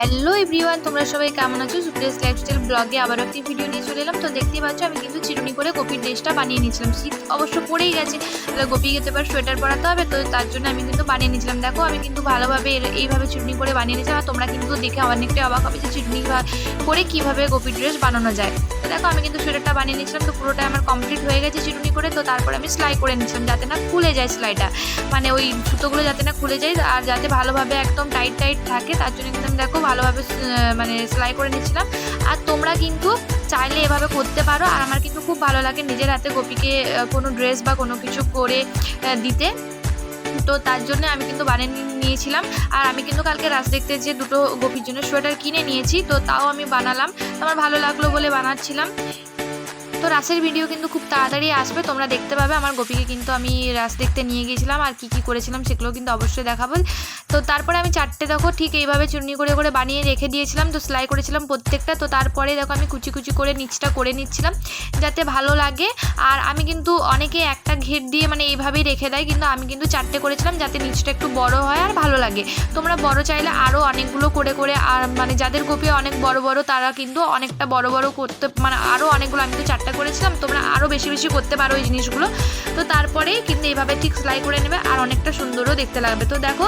Hello everyone তোমরা সবাই কেমন আছো? সুপ্রিয়াস লাইফস্টাইল ব্লগে আবার একটি ভিডিও নিয়ে চলে এলাম। তো দেখতেই পাচ্ছ, আমি কিন্তু চিরুনি করে গোপীর ড্রেসটা বানিয়ে নিয়েছিলাম। শীত অবশ্য পড়েই গেছে তাহলে গোপীকে তো এবার সোয়েটার পরাতে হবে। তো তার জন্য আমি কিন্তু বানিয়ে নিয়েছিলাম। দেখো, আমি কিন্তু ভালোভাবে এইভাবে চিরুনি করে বানিয়ে নিয়েছিলাম আর তোমরা কিন্তু দেখে অনেকটাই অবাক হবে যে চিরুনি করে কীভাবে গোপীর ড্রেস বানানো যায়। তো দেখো, আমি কিন্তু সোয়েটারটা বানিয়ে নিয়েছিলাম। তো পুরোটা আমার কমপ্লিট হয়ে গেছে চিরুনি করে তো তারপর আমি সেলাই করে নিয়েছিলাম যাতে না খুলে যায় সেলাইটা। মানে ওই সুতোগুলো যাতে না খুলে যায় আর যাতে ভালোভাবে একদম টাইট টাইট থাকে। তার জন্য কিন্তু আমি দেখো ভালোভাবে মানে সেলাই করে নিচ্ছিলাম। আর তোমরা কিন্তু চাইলে এভাবে করতে পারো। আর আমার কিন্তু খুব ভালো লাগে নিজের হাতে গোপীকে কোনো ড্রেস বা কোনো কিছু করে দিতে। তো তার জন্য আমি কিন্তু বানিয়ে নিয়েছিলাম। আর আমি কিন্তু কালকে রাস দেখতে যে দুটো গোপীর জন্য সোয়েটার কিনে নিয়েছি, তো তাও আমি বানালাম। আমার ভালো লাগল বলে বানাচ্ছিলাম। তো রাসের ভিডিও কিন্তু খুব তাড়াতাড়ি আসবে। তোমরা দেখতে পাবে আমার গোপীকে কিন্তু আমি রাস দেখতে নিয়ে গিয়েছিলাম। আর কি কি করেছিলাম সেগুলো কিন্তু অবশ্যই দেখাবো। তো তারপরে আমি চারটে দেখো ঠিক এইভাবে চুন্নি করে করে বানিয়ে রেখে দিয়েছিলাম, তো সেলাই করেছিলাম প্রত্যেকটা, তো তারপরে দেখো আমি কুচি কুচি করে নিচটা করে নিচ্ছিলাম যাতে ভালো লাগে। আর আমি কিন্তু অনেকে একটা ঘের দিয়ে মানে এইভাবেই রেখে দেয়, কিন্তু আমি কিন্তু চারটে করেছিলাম যাতে নিচটা একটু বড় হয় আর ভালো লাগে। তোমরা বড় চাইলে আরও অনেকগুলো করে করে, আর মানে যাদের গোপী অনেক বড় বড়, তারা কিন্তু অনেকটা বড় বড় করতে মানে আরও অনেকগুলো, আমি তো চারটা করেছিলাম, তোমরা আরও বেশি বেশি করতে পারো এই জিনিসগুলো। তো তারপরে কিন্তু এইভাবে ঠিক সেলাই করে নেবে আর অনেকটা সুন্দরও দেখতে লাগবে। তো দেখো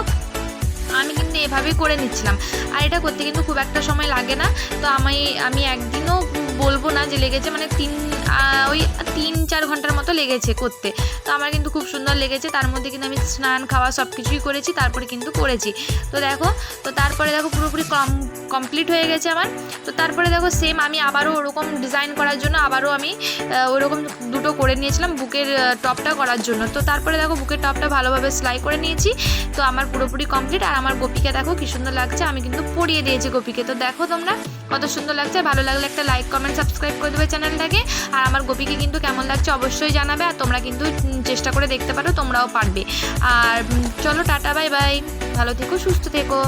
আমি কিন্তু এভাবেই করে নিচ্ছিলাম। আর এটা করতে কিন্তু খুব একটা সময় লাগে না। তো আমি আমি একদিনও বলব না যে লেগেছে মানে তিন ওই তিন, চার ঘণ্টার মতো লেগেছে করতে। তো আমার কিন্তু খুব সুন্দর লেগেছে। তার মধ্যে কিন্তু আমি স্নান, খাওয়া সব কিছুই করেছি, তারপরে কিন্তু করেছি। তো দেখো, তো তারপরে দেখো পুরোপুরি কম কমপ্লিট হয়ে গেছে আমার। তো তারপরে দেখো সেম আমি আবারও ওরকম ডিজাইন করার জন্য আবারও আমি ওরকম দুটো করে নিয়েছিলাম বুকের টপটা করার জন্য। তো তারপরে দেখো বুকের টপটা ভালোভাবে সেলাই করে নিয়েছি। তো আমার পুরোপুরি কমপ্লিট আর আমার গোপীকে দেখো কি সুন্দর লাগছে, আমি কিন্তু পরিয়ে দিয়েছি গোপীকে। তো দেখো তোমরা কত সুন্দর লাগছে, ভালো লাগলে একটা লাইক কমেন্ট সাবস্ক্রাইব করে দেবে চ্যানেলটাকে আর আমার গোপীকে কিন্তু কেমন লাগছে অবশ্যই জানাবে, আর তোমরা কিন্তু চেষ্টা করে দেখতে পারো, তোমরাও পারবে। আর চলো টাটা বাই বাই ভালো থেকো, সুস্থ থেকো।